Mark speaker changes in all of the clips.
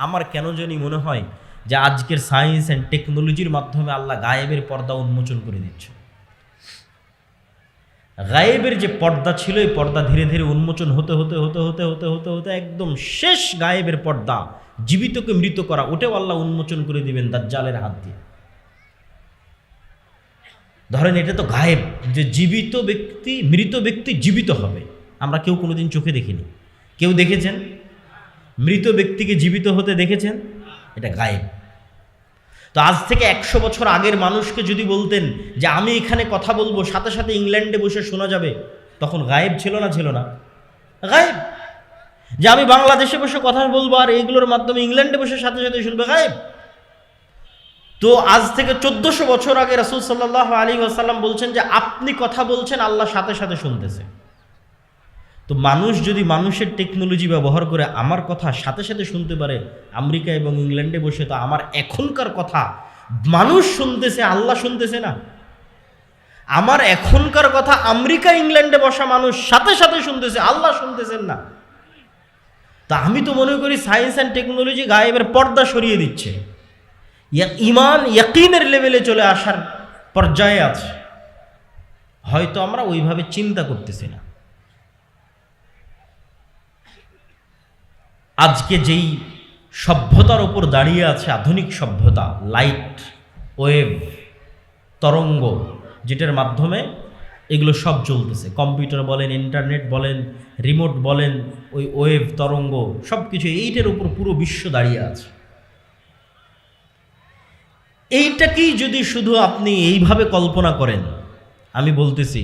Speaker 1: আমার কেন জানি মনে হয় যে আজকের সায়েন্স অ্যান্ড টেকনোলজির মাধ্যমে আল্লাহ গায়েবের পর্দা উন্মোচন করে দিচ্ছে। গায়েবের যে পর্দা ছিল, এই পর্দা ধীরে ধীরে উন্মোচন হতে হতে হতে হতে হতে হতে হতে একদম শেষ গায়েবের পর্দা জীবিতকে মৃত করা, ওটাও আল্লাহ উন্মোচন করে দিবেন দাজ্জালের হাত দিয়ে। ধরেন এটা তো গায়েব, যে জীবিত ব্যক্তি, মৃত ব্যক্তি জীবিত হবে। আমরা কেউ কোনোদিন চোখে দেখিনি। কেউ দেখেছেন? মৃত ব্যক্তিকে জীবিত হতে দেখেছেন? এটা গায়েব। তো আজ থেকে একশো বছর আগের মানুষকে যদি বলতেন যে আমি এখানে কথা বলব, সাথে সাথে ইংল্যান্ডে বসে শোনা যাবে, তখন গায়েব ছিল না ছিল না? গায়েব। যে আমি বাংলাদেশে বসে কথা বলব আর এইগুলোর মাধ্যমে ইংল্যান্ডে বসে সাথে সাথে শুনবে, গায়েব। তো আজ থেকে চোদ্দশো বছর আগে রাসুল সাল্লাহ আলী আসাল্লাম বলছেন যে আপনি কথা বলছেন, আল্লাহ সাথে সাথে শুনতেছে। তো মানুষ যদি মানুষের টেকনোলজি ব্যবহার করে আমার কথা সাথে সাথে শুনতে পারে, আমেরিকা এবং ইংল্যান্ডে বসে, তো আমার এখনকার কথা মানুষ শুনতেছে, আল্লাহ শুনতেছে না। আমার এখনকার কথা আমেরিকা, ইংল্যান্ডে বসা মানুষ সাথে সাথে শুনতেছে, আল্লাহ শুনতেছেন না। তা আমি তো মনে করি সায়েন্স অ্যান্ড টেকনোলজি গায়েবের পর্দা সরিয়ে দিচ্ছে। ইমান ইয়াকিনের লেভেলে চলে আসার পর্যায়ে আছে। হয়তো আমরা ওইভাবে চিন্তা করতেছি না। আজকে যেই সভ্যতার ওপর দাঁড়িয়ে আছে আধুনিক সভ্যতা লাইট ওয়েভ তরঙ্গ, যেটার মাধ্যমে এগুলো সব চলতেছে। কম্পিউটার বলেন ইন্টারনেট বলেন রিমোট বলেন, ওই ওয়েভ তরঙ্গ সব কিছু এইটার উপর পুরো বিশ্ব দাঁড়িয়ে আছে। এইটাকেই যদি শুধু আপনি এইভাবে কল্পনা করেন, আমি বলতেছি,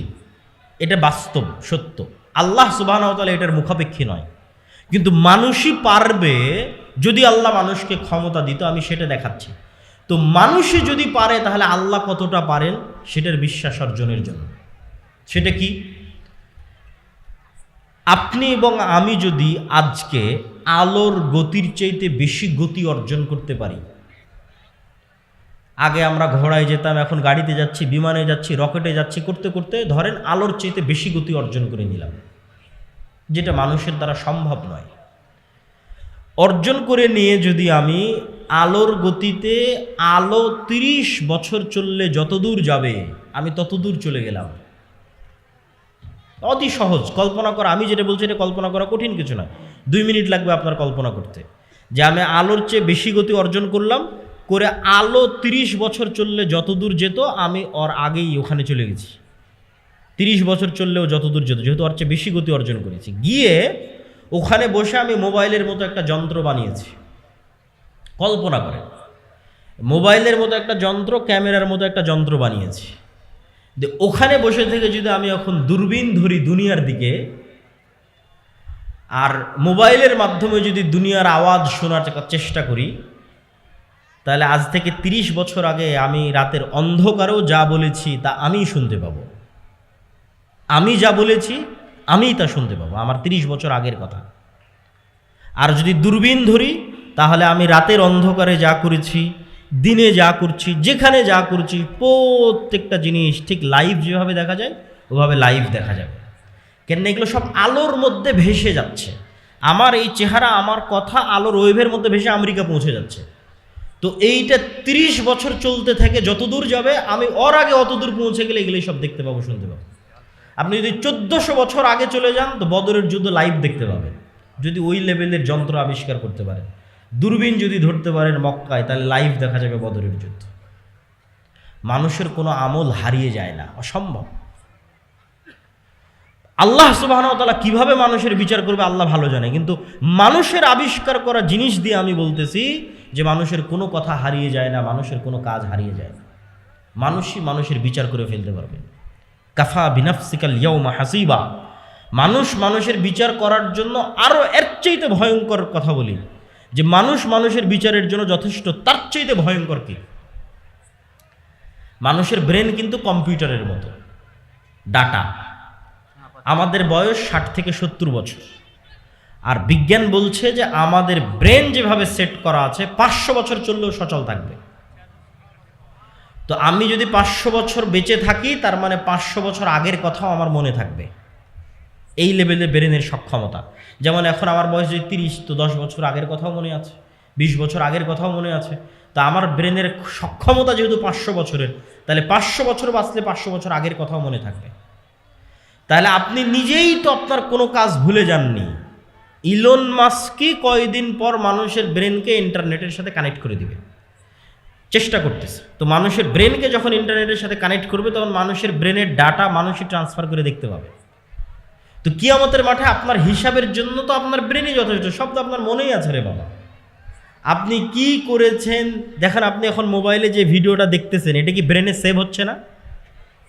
Speaker 1: এটা বাস্তব, সত্য। আল্লাহ সুবাহ এটার মুখাপেক্ষী নয়। কিন্তু মানুষই পারবে যদি আল্লাহ মানুষকে ক্ষমতা দিত, আমি সেটা দেখাচ্ছি। তো মানুষই যদি পারে, তাহলে আল্লাহ কতটা পারেন? সেটার বিশ্বাস অর্জনের জন্য। সেটা কি? আপনি এবং আমি যদি আজকে আলোর গতির চাইতে বেশি গতি অর্জন করতে পারি, আগে আমরা ঘোড়ায় যেতাম, এখন গাড়িতে যাচ্ছি, বিমানে যাচ্ছি, রকেটে যাচ্ছি, করতে করতে ধরেন আলোর চাইতে বেশি গতি অর্জন করে নিলাম। যেটা মানুষের দ্বারা সম্ভব নয়। অর্জন করে নিয়ে যদি আমি আলোর গতিতে আলো তিরিশ বছর চললে যতদূর যাবে, আমি ততদূর চলে গেলাম। অতি সহজ। কল্পনা করা, আমি যেটা বলছি এটা কল্পনা করা কঠিন কিছু নয় দুই মিনিট লাগবে আপনার কল্পনা করতে। যে আমি আলোর চেয়ে বেশি গতি অর্জন করলাম, করে আলো তিরিশ বছর চললে যতদূর যেত, আমি ওর আগেই ওখানে চলে গেছি। তিরিশ বছর চললেও যত দূর যেত, যেহেতু ওর চেয়ে বেশি গতি অর্জন করেছি। গিয়ে ওখানে বসে আমি মোবাইলের মতো একটা যন্ত্র বানিয়েছি। কল্পনা করে মোবাইলের মতো একটা যন্ত্র, ক্যামেরার মতো একটা যন্ত্র বানিয়েছি। যে ওখানে বসে থেকে যদি আমি এখন দূরবীন ধরি দুনিয়ার দিকে, আর মোবাইলের মাধ্যমে যদি দুনিয়ার আওয়াজ শোনার চেষ্টা করি, তাহলে আজ থেকে ৩০ বছর আগে আমি রাতের অন্ধকারেও যা বলেছি তা আমিই শুনতে পাবো। আমি যা বলেছি, আমিই তা শুনতে পাবো। আমার ৩০ বছর আগের কথা। আর যদি দূরবীন ধরি, তাহলে আমি রাতের অন্ধকারে যা করেছি, দিনে যা করছি, যেখানে যা করছি, প্রত্যেকটা জিনিস ঠিক লাইভ যেভাবে দেখা যায়, ওভাবে লাইভ দেখা যাবে। কেন এগুলো সব আলোর মধ্যে ভেসে যাচ্ছে। আমার এই চেহারা, আমার কথা আলোর ওয়েভের মধ্যে ভেসে আমেরিকা পৌঁছে যাচ্ছে। তো এইটা তিরিশ বছর চলতে থাকে যতদূর যাবে, আমি ওর আগে অতদূর পৌঁছে গেলে এগুলোই সব দেখতে পাবো, শুনতে পাবো। আপনি যদি চোদ্দোশো বছর আগে চলে যান, তো বদরের যুদ্ধ লাইভ দেখতে পাবেন। যদি ওই লেভেলের যন্ত্র আবিষ্কার করতে পারেন। দূরবীন যদি ধরতে পারেন মক্কায়, তাহলে লাইভ দেখা যাবে বদরের যুদ্ধ। মানুষের কোনো আমল হারিয়ে যায় না, অসম্ভব। আল্লাহ সুবাহতালা কীভাবে মানুষের বিচার করবে, আল্লাহ ভালো জানে। কিন্তু মানুষের আবিষ্কার করা জিনিস দিয়ে আমি বলতেছি যে মানুষের কোনো কথা হারিয়ে যায় না, মানুষের কোনো কাজ হারিয়ে যায় না। মানুষই মানুষের বিচার করে ফেলতে পারবে। কাফা বিনাফসিকাল ইয়ৌমা হাসিবা। মানুষ মানুষের বিচার করার জন্য আরও এর চাইতে ভয়ঙ্কর কথা বলি। যে মানুষ মানুষের বিচারের জন্য যথেষ্ট, তার চাইতে ভয়ঙ্কর কি? মানুষের ব্রেন কিন্তু কম্পিউটারের মতো। ডাটা। আমাদের বয়স ষাট থেকে সত্তর বছর। আর বিজ্ঞান বলছে যে আমাদের ব্রেন যেভাবে সেট করা আছে, পাঁচশো বছর চললেও সচল থাকবে। তো আমি যদি পাঁচশো বছর বেঁচে থাকি, তার মানে পাঁচশো বছর আগের কথাও আমার মনে থাকবে। এই লেভেলে ব্রেনের সক্ষমতা। যেমন এখন আমার বয়স যদি তিরিশ, তো দশ বছর আগের কথাও মনে আছে, বিশ বছর আগের কথাও মনে আছে। তা আমার ব্রেনের সক্ষমতা যেহেতু পাঁচশো বছরের, তাহলে পাঁচশো বছর বাঁচলে পাঁচশো বছর আগের কথাও মনে থাকবে। তাহলে আপনি নিজেই তো আপনার কোনো কাজ ভুলে যাননি। ইলন মাস্কই কয়দিন পর মানুষের ব্রেনকে ইন্টারনেটের সাথে কানেক্ট করে দিবে। চেষ্টা করতেছে। তো মানুষের ব্রেনকে যখন ইন্টারনেটের সাথে কানেক্ট করবে, তখন মানুষের ব্রেনের ডাটা মানুষই ট্রান্সফার করে দেখতে পাবে। তো কিয়ামতের মাঠে আপনার হিসাবের জন্য তো আপনার ব্রেনই যথেষ্ট, সব তো আপনার মনেই আছে রে বাবা। আপনি কি করেছেন? দেখেন, আপনি এখন মোবাইলে যে ভিডিওটা দেখতেছেন, এটা কি ব্রেনে সেভ হচ্ছে না?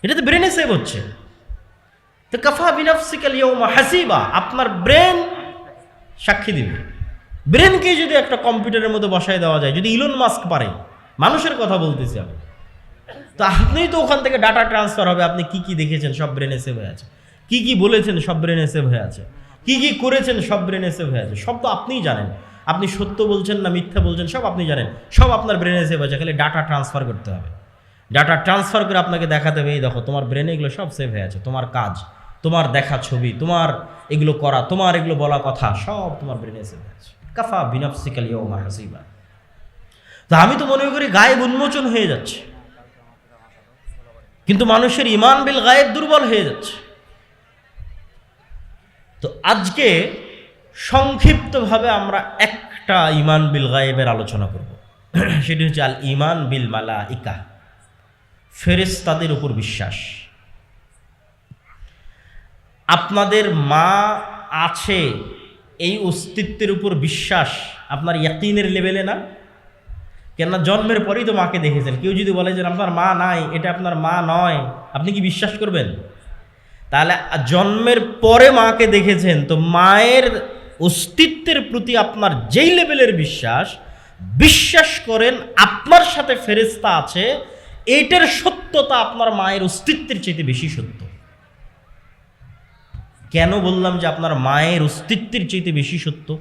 Speaker 1: এটা তো ব্রেনে সেভ হচ্ছে। তো কাফা বিনাফসিকাল ইয়ৌমা হাসিবা, আপনার ব্রেন সাক্ষী দিবে। ব্রেনকে যদি একটা কম্পিউটারের মধ্যে বসায় দেওয়া যায়, যদি ইলন মাস্ক পারে মানুষের কথা বলতেছি আমি। তো আপনিই তো ওখান থেকে ডাটা ট্রান্সফার হবে, আপনি কি কি দেখেছেন, সব ব্রেনে সেভ হয়ে আছে। কি কি বলেছেন, সব ব্রেনে সেভ হয়ে আছে। কি কি করেছেন, সব ব্রেনে সেভ হয়ে আছে। সব তো আপনিই জানেন। আপনি সত্য বলছেন না মিথ্যা বলছেন, সব আপনি জানেন। সব আপনার ব্রেনে সেভ হয়েছে খালি ডাটা ট্রান্সফার করতে হবে। ডাটা ট্রান্সফার করে আপনাকে দেখাতে হবে, এই দেখো, তোমার ব্রেনে এগুলো সব সেভ হয়ে আছে। তোমার কাজ, তোমার দেখা ছবি, তোমার এগুলো করা, তোমার এগুলো বলা কথা, সব তোমার ব্রেনে সেভ হয়ে আছে। কাফা বিনাফসিকাল ইয়ৌমা হাসিবা। তো আমি তো মনে করি গায়েব উন্মোচন হয়ে যাচ্ছে। কিন্তু মানুষের ইমান বিল গায়েব দুর্বল হয়ে যাচ্ছে। তো আজকে সংক্ষিপ্তভাবে আমরা একটা ইমান বিল গায়েবের আলোচনা করব। সেটি হচ্ছে আল ইমান বিল মালা ইকা ফেরেস্তাদের উপর বিশ্বাস। আপনাদের মা আছে এই অস্তিত্বের উপর বিশ্বাস। আপনার ইয়াকিনের লেভেলে না? কেননা জন্মের পরেই তো মাকে দেখেছেন। কেউ যদি বলে যে, আপনার মা নাই, এটা আপনার মা নয়। আপনি কি বিশ্বাস করবেন? তাহলে জন্মের পরে মাকে দেখেছেন, তো মায়ের অস্তিত্বের প্রতি আপনার যেই লেভেলের বিশ্বাস বিশ্বাস করেন আপনার সাথে ফেরেস্তা আছে, এটার সত্যতা আপনার মায়ের অস্তিত্বের চাইতে বেশি সত্য। কেন বললাম যে আপনার মায়ের অস্তিত্বের চাইতে বেশি সত্য?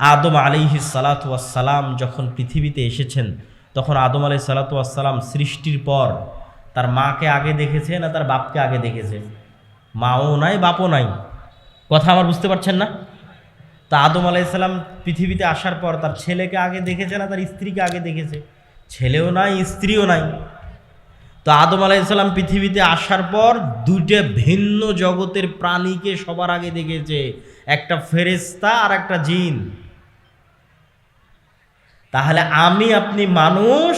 Speaker 1: আদম আলিহি সালাতাম যখন পৃথিবীতে এসেছেন, তখন আদম আলি সালাতাম সৃষ্টির পর তার মাকে আগে দেখেছে না তার বাপকে আগে দেখেছে? মাও নাই, বাপও নাই। কথা আমার বুঝতে পারছেন না? তা আদম আলাইসাল্লাম পৃথিবীতে আসার পর তার ছেলেকে আগে দেখেছে না তার স্ত্রীকে আগে দেখেছে? ছেলেও নাই, স্ত্রীও নাই। তো আদম আলাইসাল্লাম পৃথিবীতে আসার পর দুইটা ভিন্ন জগতের প্রাণীকে সবার আগে দেখেছে। একটা ফেরেস্তা আর একটা জিন। তাহলে আমি আপনি মানুষ,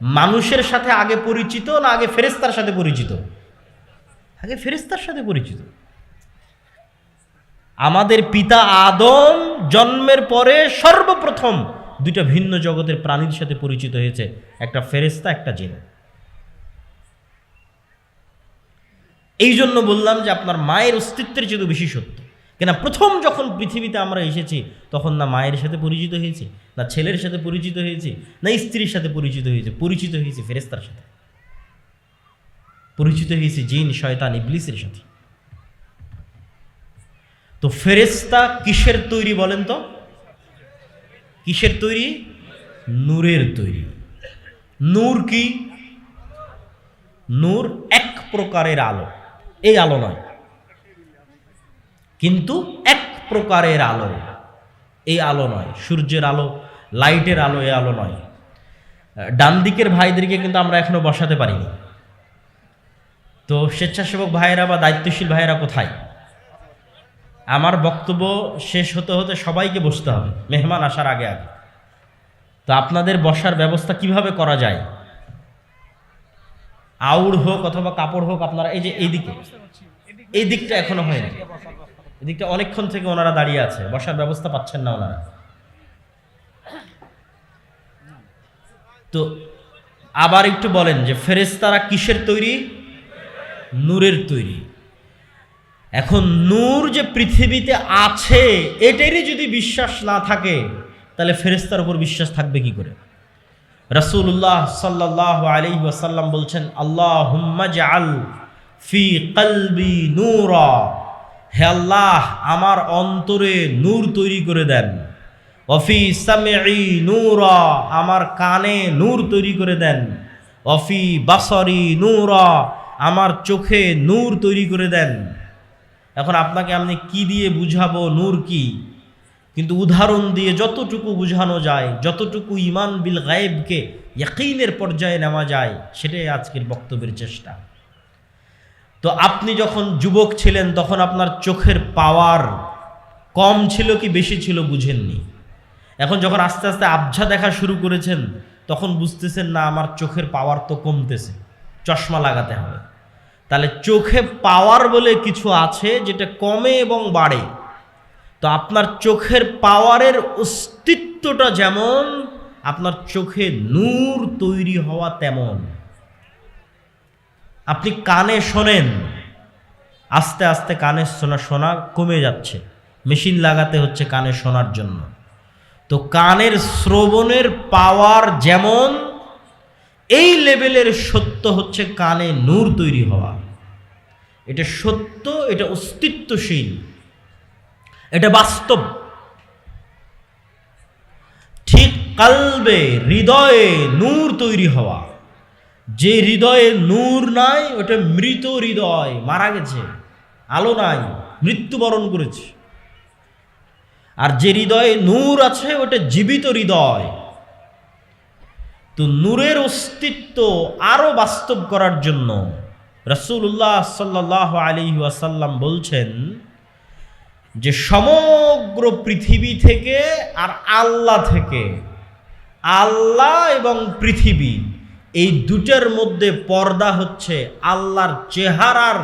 Speaker 1: মানুষের সাথে আগে পরিচিত না আগে ফেরেস্তার সাথে পরিচিত? আগে ফেরেস্তার সাথে পরিচিত। আমাদের পিতা আদম জন্মের পরে সর্বপ্রথম দুইটা ভিন্ন জগতের প্রাণীর সাথে পরিচিত হয়েছে, একটা ফেরেস্তা একটা জিন। এই জন্য বললাম যে আপনার মায়ের অস্তিত্বের চেয়ে বেশি সত্য। কেন প্রথম যখন পৃথিবীতে আমরা এসেছি, তখন না মায়ের সাথে পরিচিত হয়েছি, না ছেলের সাথে পরিচিত হয়েছি, না স্ত্রীর সাথে পরিচিত হয়েছে, পরিচিত হয়েছি ফেরেস্তার সাথে। পরিচিত হয়েছি জিন, শয়তান, ইবলিসের সাথে। তো ফেরেস্তা কিসের তৈরি বলেন তো? কিসের তৈরি? নূরের তৈরি। নূর কি? নূর এক প্রকারের আলো। এই আলো নয়। কিন্তু এক প্রকারের আলো। এই আলো নয়, সূর্যের আলো, লাইটের আলো, এই আলো নয়। ডান দিকের ভাইদেরকে কিন্তু আমরা এখনও বসাতে পারিনি। তো স্বেচ্ছাসেবক ভাইয়েরা বা দায়িত্বশীল ভাইয়েরা কোথায়? আমার বক্তব্য শেষ হতে হতে সবাইকে বসতে হবে, মেহমান আসার আগে আগে। তো আপনাদের বসার ব্যবস্থা কীভাবে করা যায়? আউড় হোক অথবা কাপড় হোক আপনারা, এই যে এই দিকে এই দিকটা এখনও হয়নি। এদিকটা অনেকক্ষণ থেকে ওনারা দাঁড়িয়ে আছে, বসার ব্যবস্থা পাচ্ছেন না ওনারা। তো আবার একটু বলেন যে ফেরেস্তারা কিসের তৈরি? নূরের তৈরি। এখন নূর যে পৃথিবীতে আছে, এটারই যদি বিশ্বাস না থাকে, তাহলে ফেরেস্তার উপর বিশ্বাস থাকবে কি করে? রসুল্লাহ সাল্লাহ আলী ওয়াসাল্লাম বলছেন আল্লাহ ফি কলবি নূরা। হে আল্লাহ, আমার অন্তরে নূর তৈরি করে দেন। অফি সামেই নূরা, আমার কানে নূর তৈরি করে দেন। অফি বাসরি নূরা, আমার চোখে নূর তৈরি করে দেন। এখন আপনাকে আমি কি দিয়ে বুঝাবো নূর কি? কিন্তু উদাহরণ দিয়ে যতটুকু বোঝানো যায়, যতটুকু ইমান বিল গায়েবকে ইয়াকিনের পর্যায়ে নেওয়া যায়, সেটাই আজকের বক্তব্যের চেষ্টা। তো আপনি যখন যুবক ছিলেন, তখন আপনার চোখের পাওয়ার কম ছিল কি বেশি ছিল বুঝেননি? এখন যখন আস্তে আস্তে আবঝা দেখা শুরু করেছেন, তখন বুঝতেছেন, না, আমার চোখের পাওয়ার তো কমতেছে, চশমা লাগাতে হবে। তাহলে চোখে পাওয়ার বলে কিছু আছে যেটা কমে এবং বাড়ে। তো আপনার চোখের পাওয়ারের অস্তিত্বটা যেমন, আপনার চোখে নূর তৈরি হওয়া তেমন। আপনি কানে শোনেন। আস্তে আস্তে কানে শোনা শোনা কমে যাচ্ছে। মেশিন লাগাতে হচ্ছে কানে শোনার জন্য। তো কানের শ্রবণের পাওয়ার যেমন, এই লেভেলের সত্য হচ্ছে কানে নূর তৈরি হওয়া। এটা সত্য, এটা অস্তিত্বশীল। এটা বাস্তব। ঠিক কালবে হৃদয়ে নূর তৈরি হওয়া। যে হৃদয়ে নূর নাই, ওটা মৃত হৃদয়, মারা গেছে, আলো নাই, মৃত্যুবরণ করেছে। আর যে হৃদয়ে নূর আছে, ওটা জীবিত হৃদয়। তো নূরের অস্তিত্ব আরও বাস্তব করার জন্য রসুল্লাহ সাল্লাহ আলী ওয়াসাল্লাম বলছেন যে সমগ্র পৃথিবী থেকে আর আল্লাহ থেকে, আল্লাহ এবং পৃথিবী এই দুটার মধ্যে পর্দা হচ্ছে আল্লাহর চেহারার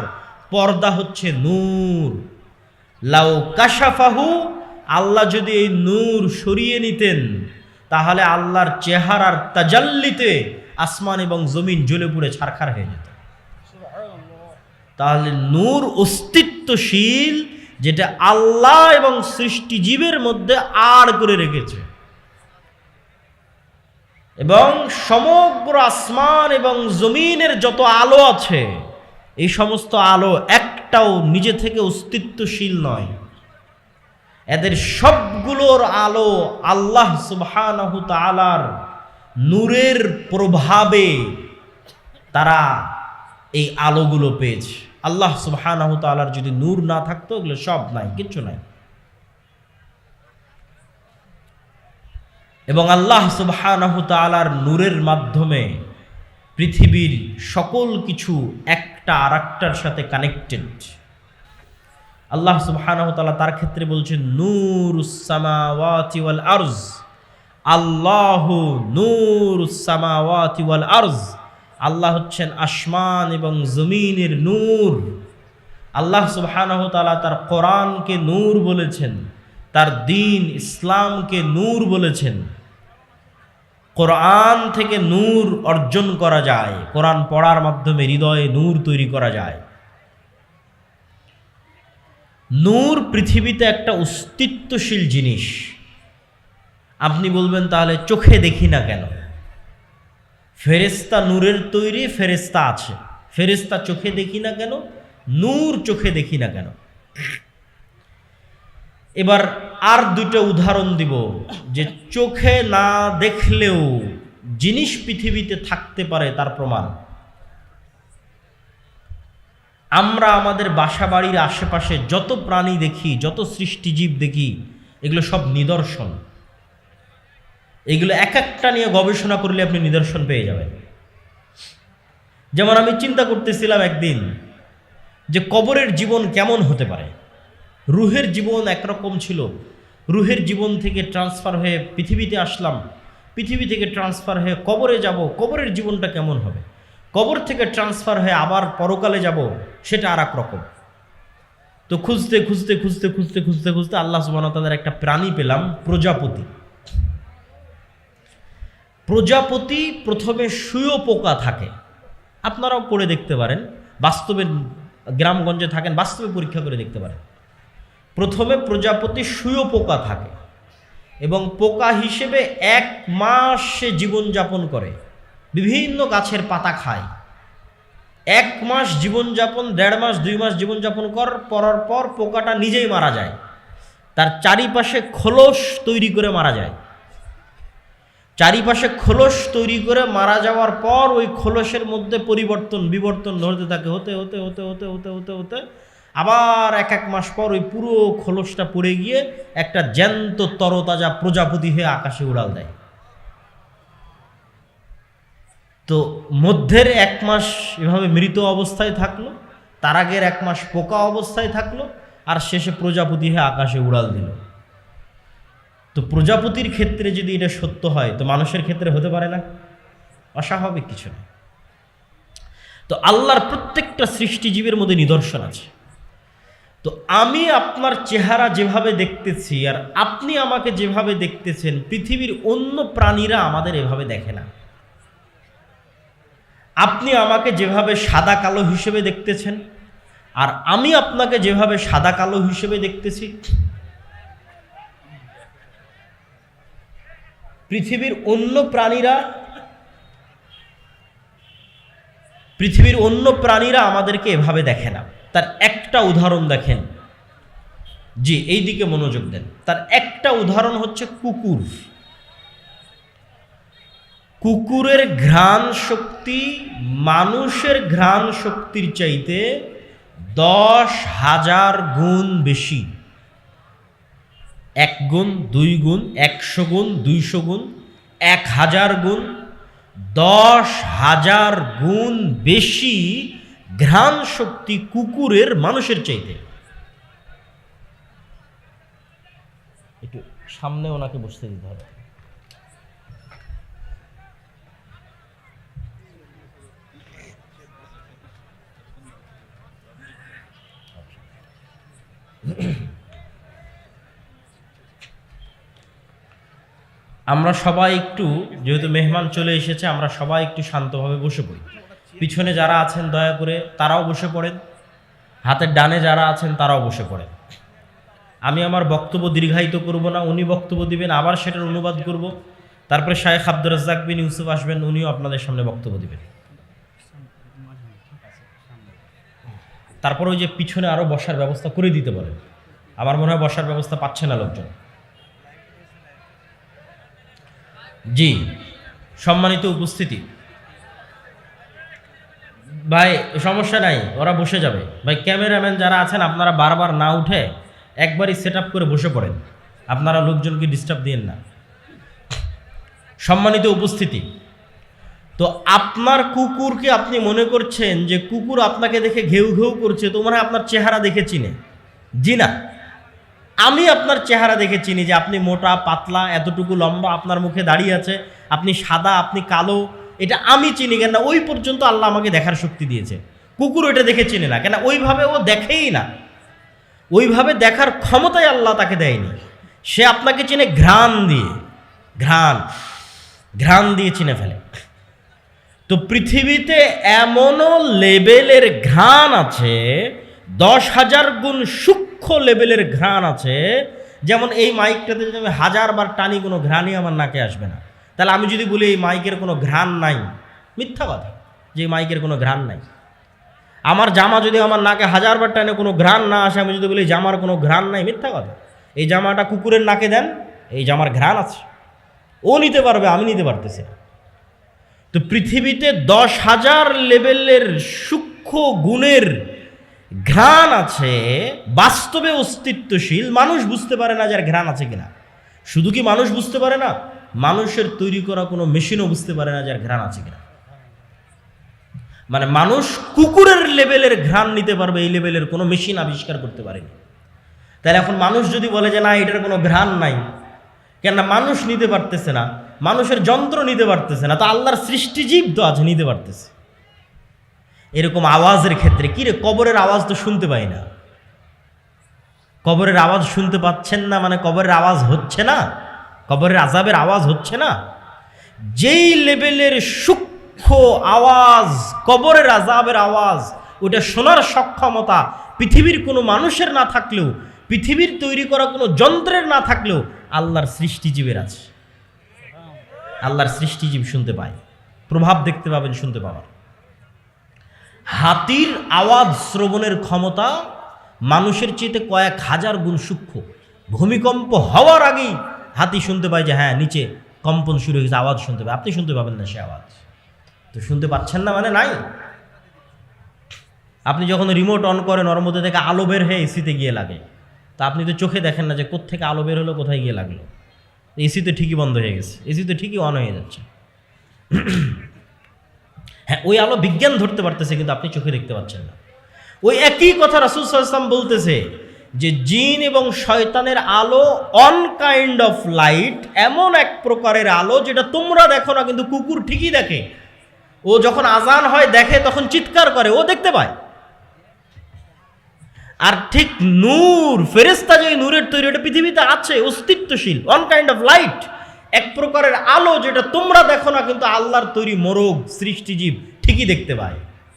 Speaker 1: পর্দা হচ্ছে নূর। লাউ কাশাফাহু, আল্লাহ যদি এই নূর সরিয়ে নিতেন, তাহলে আল্লাহর চেহারার তাজাল্লিতে আসমান এবং জমিন জ্বলে পুড়ে ছারখার হয়ে যেত। তাহলে নূর অস্তিত্বশীল, যেটা আল্লাহ এবং সৃষ্টিজীবের মধ্যে আর করে রেখেছে। এবং সমগ্র আসমান এবং জমিনের যত আলো আছে, এই সমস্ত আলো একটাও নিজে থেকে অস্তিত্বশীল নয়। এদের সবগুলোর আলো আল্লাহ সুবহানাহু তাআলার নূরের প্রভাবে তারা এই আলোগুলো পেয়েছে। আল্লাহ সুবহানাহু তাআলার যদি নূর না থাকতো, এগুলো সব নাই, কিচ্ছু নাই। এবং আল্লাহ সুবহানাহু তাআলার নূরের মাধ্যমে পৃথিবীর সকল কিছু একটা আর একটার সাথে কানেক্টেড আল্লাহ সুবহানাহু তাআলা তার ক্ষেত্রে বলছেন, নূরুস সামাওয়াতি ওয়াল আরজ। আল্লাহু নূরুস সামাওয়াতি ওয়াল আরজ। আল্লাহ হচ্ছেন আসমান এবং জমিনের নূর। আল্লাহ সুবহানাহু তাআলা তার কোরআনকে নূর বলেছেন, তার দিন ইসলামকে নূর বলেছেন। কোরআন থেকে নূর অর্জন করা যায়। কোরআন পড়ার মাধ্যমে হৃদয়ে নূর তৈরি করা যায়। নূর পৃথিবীতে একটা অস্তিত্বশীল জিনিস। আপনি বলবেন, তাহলে চোখে দেখি না কেন? ফেরেস্তা নূরের তৈরি ফেরেস্তা আছে। ফেরেস্তা চোখে দেখি না কেন? নূর চোখে দেখি না কেন? এবার আর দুটো উদাহরণ দিব, যে চোখে না দেখলেও জিনিস পৃথিবীতে থাকতে পারে তার প্রমাণ। আমরা আমাদের বাসা বাড়ির আশেপাশে যত প্রাণী দেখি, যত সৃষ্টিজীব দেখি, এগুলো সব নিদর্শন। এগুলো এক একটা নিয়ে গবেষণা করলে আপনি নিদর্শন পেয়ে যাবেন। যেমন আমি চিন্তা করতেছিলাম একদিন যে কবরের জীবন কেমন হতে পারে। রুহের জীবন একরকম ছিল। রুহের জীবন থেকে ট্রান্সফার হয়ে পৃথিবীতে আসলাম। পৃথিবী থেকে ট্রান্সফার হয়ে কবরে যাব। কবরের জীবনটা কেমন হবে? কবর থেকে ট্রান্সফার হয়ে আবার পরকালে যাব, সেটা আর এক রকম তো খুঁজতে খুঁজতে খুঁজতে খুঁজতে খুঁজতে খুঁজতে আল্লাহ সুবাহ তাদের একটা প্রাণী পেলাম, প্রজাপতি। প্রজাপতি প্রথমে শুয়ো পোকা থাকে। আপনারাও করে দেখতে পারেন বাস্তবে গ্রামগঞ্জে থাকেন, বাস্তবে পরীক্ষা করে দেখতে পারেন। প্রথমে প্রজাপতি শুয়ো পোকা থাকে এবং পোকা হিসেবে এক মাস সে জীবনযাপন করে, বিভিন্ন গাছের পাতা খায়। এক মাস জীবনযাপন, দেড় মাস, দুই মাস জীবনযাপন কর, পরার পর পোকাটা নিজেই মারা যায়। তার চারিপাশে খোলস তৈরি করে মারা যায়। চারিপাশে খোলস তৈরি করে মারা যাওয়ার পর ওই খোলসের মধ্যে পরিবর্তন, বিবর্তন ধরতে থাকে হতে হতে হতে হতে হতে হতে হতে আবার এক এক মাস পর ওই পুরো খোলসটা পড়ে গিয়ে একটা জ্যান্ত তরতাজা প্রজাপতি হয়ে আকাশে উড়াল দেয়। তো মধ্যের এক মাস এভাবে মৃত অবস্থায় থাকল, তার আগের এক মাস পোকা অবস্থায় থাকল, আর শেষে প্রজাপতি হয়ে আকাশে উড়াল দিল। তো প্রজাপতির ক্ষেত্রে যদি এটা সত্য হয়, তো মানুষের ক্ষেত্রে হতে পারে না। অস্বাভাবিক কিছু না। তো আল্লাহর প্রত্যেকটা সৃষ্টিজীবের মধ্যে নিদর্শন আছে। তো আমি আপনার চেহারা যেভাবে দেখতেছি আর আপনি আমাকে যেভাবে দেখতেছেন, পৃথিবীর অন্য প্রাণীরা আমাদের এভাবে দেখে না। আপনি আমাকে যেভাবে সাদা কালো হিসেবে দেখতেছেন আর আমি আপনাকে যেভাবে সাদা কালো হিসেবে দেখতেছি, পৃথিবীর অন্য প্রাণীরা, পৃথিবীর অন্য প্রাণীরা আমাদেরকে এভাবে দেখে না। তার একটা উদাহরণ দেখেন। জি, এই দিকে মনোযোগ দেন। তার একটা উদাহরণ হচ্ছে কুকুর। কুকুরের ঘ্রাণ শক্তি মানুষের ঘ্রাণ শক্তির চাইতে দশ হাজার গুণ বেশি। এক গুণ, দুই গুণ, একশো গুণ, দুইশো গুণ, এক হাজার গুণ, দশ হাজার গুণ বেশি ঘ্রাণ শক্তি কুকুরের মানুষের চাইতে। একটু সামনে ওনাকে বসতে দিতে হবে। আমরা সবাই একটু, যেহেতু মেহমান চলে এসেছে, আমরা সবাই একটু শান্তভাবে বসে পড়ি। পিছনে যারা আছেন, দয়া করে তারাও বসে পড়েন। হাতের ডানে যারা আছেন, তারাও বসে পড়েন। আমি আমার বক্তব্য দীর্ঘায়িত করব না, উনি বক্তব্য দিবেন, আবার সেটার অনুবাদ করব। তারপরে শায়েখ আব্দুর রাজ্জাক বিন ইউসুফ আসবেন, উনিও আপনাদের সামনে বক্তব্য দিবেন। তারপর ওই যে পিছনে আরও বসার ব্যবস্থা করে দিতে পারেন। আমার মনে হয় বসার ব্যবস্থা পাচ্ছে না লোকজন। জি, সম্মানিত উপস্থিতি। ভাই, সমস্যা নাই, ওরা বসে যাবে। ভাই, ক্যামেরাম্যান যারা আছেন, আপনারা বারবার না উঠে একবারই সেট করে বসে পড়েন। আপনারা লোকজনকে ডিস্টার্ব দিন না। সম্মানিত উপস্থিতি। তো আপনার কুকুরকে আপনি মনে করছেন যে কুকুর আপনাকে দেখে ঘেউ ঘেউ করছে, তো মনে হয় আপনার চেহারা দেখে চিনে। জি না। আমি আপনার চেহারা দেখে চিনি যে আপনি মোটা, পাতলা, এতটুকু লম্বা আপনার মুখে দাঁড়িয়ে আছে, আপনি সাদা, আপনি কালো এটা আমি চিনি কেন না ওই পর্যন্ত আল্লাহ আমাকে দেখার শক্তি দিয়েছে। কুকুর ওইটা দেখে চিনে না কেন ওইভাবে ও দেখেই না। ওইভাবে দেখার ক্ষমতাই আল্লাহ তাকে দেয়নি। সে আপনাকে চিনে ঘ্রাণ দিয়ে, ঘ্রাণ ঘ্রাণ দিয়ে চিনে ফেলে। তো পৃথিবীতে এমনও লেভেলের ঘ্রাণ আছে, দশ হাজার গুণ সূক্ষ্ম লেভেলের ঘ্রাণ আছে, যেমন এই মাইকটাতে যদি আমি হাজার বার টানি, কোনো ঘ্রাণই আমার নাকে আসবে না। তাহলে আমি যদি বলি এই মাইকের কোনো ঘ্রাণ নাই, মিথ্যা কথা, যে মাইকের কোনো ঘ্রাণ নাই। আমার জামা যদি আমার নাকে হাজারবার টানে কোনো ঘ্রাণ না আসে, আমি যদি বলি জামার কোনো ঘ্রাণ নাই, মিথ্যা কথা। এই জামাটা কুকুরের নাকে দেন, এই জামার ঘ্রাণ আছে। ও নিতে পারবে, আমি নিতে পারতেছি তো পৃথিবীতে দশ হাজার লেভেলের সূক্ষ্ম গুণের ঘ্রাণ আছে, বাস্তবে অস্তিত্বশীল, মানুষ বুঝতে পারে না যার ঘ্রাণ আছে কিনা। শুধু কি মানুষ বুঝতে পারে না? মানুষের তৈরি করা কোনো মেশিনও বুঝতে পারে না যার ঘ্রাণ আছে কিনা। মানে মানুষ কুকুরের লেভেলের ঘ্রাণ নিতে পারবে, এই লেভেলের কোনো মেশিন আবিষ্কার করতে পারেনি। তাহলে এখন মানুষ যদি বলে যে না, এটার কোনো ঘ্রাণ নাই, কেননা মানুষ নিতে পারতেছে না, মানুষের যন্ত্র নিতে পারতেছে না, তো আল্লাহর সৃষ্টিজীব তো আছে নিতে পারতেছে। এরকম আওয়াজের ক্ষেত্রে কি রে, কবরের আওয়াজ তো শুনতে পাই না। কবরের আওয়াজ শুনতে পাচ্ছেন না মানে কবরের আওয়াজ হচ্ছে না? কবরের আজাবের আওয়াজ হচ্ছে না? যেই লেভেলের সূক্ষ্ম আওয়াজ, কবরের আজাবের আওয়াজ, ওটা শোনার সক্ষমতা পৃথিবীর কোনো মানুষের না থাকলেও, পৃথিবীর তৈরি করা কোনো যন্ত্রের না থাকলেও আল্লাহর সৃষ্টিজীবের আছে। আল্লাহর সৃষ্টিজীব শুনতে পায়। প্রভাব দেখতে পাবেন, শুনতে পাওয়ার। হাতির আওয়াজ শ্রবণের ক্ষমতা মানুষের চেয়েতে কয়েক হাজার গুণ সূক্ষ্ম। ভূমিকম্প হওয়ার আগেই হাতি শুনতে পায় যে হ্যাঁ নিচে কম্পন শুরু হয়ে গেছে, আওয়াজ শুনতে পায়। আপনি শুনতে পাবেন না সে আওয়াজ। তো শুনতে পাচ্ছেন না মানে নাই? আপনি যখন রিমোট অন করেন, ওর মধ্যে থেকে আলো বের হয়ে এসিতে গিয়ে লাগে। তা আপনি তো চোখে দেখেন না যে, কোত্থেকে আলো বের হলো, কোথায় গিয়ে লাগল। এসি তো ঠিকই বন্ধ হয়ে গেছে। এসি তো ঠিকই অন হয়ে যাচ্ছে। হ্যাঁ ওই আলো বিজ্ঞান ধরতে পারতেছে, কিন্তু আপনি চোখে দেখতে পাচ্ছেন না। ওই একই কথা রাসুল সাল্লাম বলতেছে যে জিন এবং শয়তানের আলো অন কাইন্ড অফ লাইট এমন এক প্রকারের আলো যেটা তোমরা দেখো না, কিন্তু কুকুর ঠিকই দেখে। ও যখন আজান হয়, দেখে, তখন চিৎকার করে, ও দেখতে পায়। আর ঠিক নূর ফেরেস্তা যে নূরের তৈরি, ওটা পৃথিবীতে আছে, অস্তিত্বশীল অন কাইন্ড অফ লাইট এক প্রকারের আলো যেটা তোমরা দেখো না, কিন্তু আল্লাহর তৈরি মোরগ, সৃষ্টিজীব ঠিকই দেখতে পায়।